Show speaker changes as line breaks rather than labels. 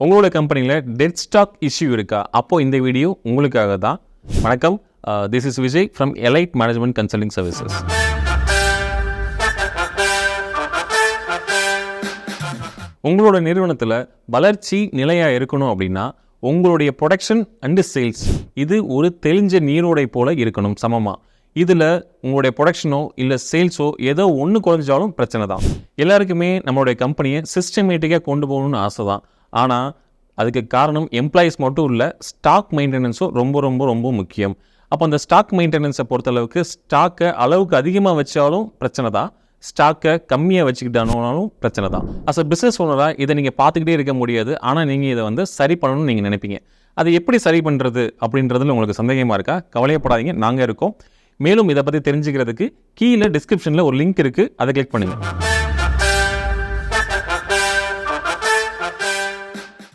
உங்களோட கம்பெனியில் dead stock issue இருக்கா? அப்போது இந்த வீடியோ உங்களுக்காக தான் வணக்கம் this is Vijay from elite management consulting services உங்களோட நிறுவனத்தில் வளர்ச்சி நிலையாக இருக்கணும் அப்படின்னா உங்களுடைய ப்ரொடக்ஷன் அண்டு சேல்ஸ் இது ஒரு தெளிஞ்ச நீரோடை போல் இருக்கணும் சமமாக இதில் உங்களுடைய ப்ரொடக்ஷனோ இல்லை சேல்ஸோ ஏதோ ஒன்று குறைஞ்சாலும் பிரச்சனை தான். எல்லாருக்குமே நம்மளுடைய கம்பெனியை சிஸ்டமேட்டிக்காக கொண்டு போகணும்னு ஆசை தான் ஆனால் அதுக்கு காரணம் எம்ப்ளாயீஸ் மட்டும் இல்லை ஸ்டாக் மெயின்டெனன்ஸும் ரொம்ப ரொம்ப ரொம்ப முக்கியம். அப்போ அந்த ஸ்டாக் மெயின்டெனன்ஸை பொறுத்தளவுக்கு ஸ்டாக்கை அளவுக்கு அதிகமாக வச்சாலும் பிரச்சனை தான். ஸ்டாக்கை கம்மியாக வச்சுக்கிட்டாலும் பிரச்சனை தான். அஸ் அ பிஸ்னஸ் ஓனராக இதை நீங்கள் பார்த்துக்கிட்டே இருக்க முடியாது. ஆனால் நீங்கள் இதை வந்து சரி பண்ணணும்னு நீங்கள் நினைப்பீங்க. அதை எப்படி சரி பண்ணுறது அப்படின்றதுல உங்களுக்கு சந்தேகமாக இருக்கா? கவலையப்படாதீங்க. நாங்கள் இருக்கோம். மேலும் இதை பற்றி தெரிஞ்சுக்கிறதுக்கு கீழே டிஸ்கிரிப்ஷனில் ஒரு லிங்க் இருக்குது அதை கிளிக் பண்ணுங்கள்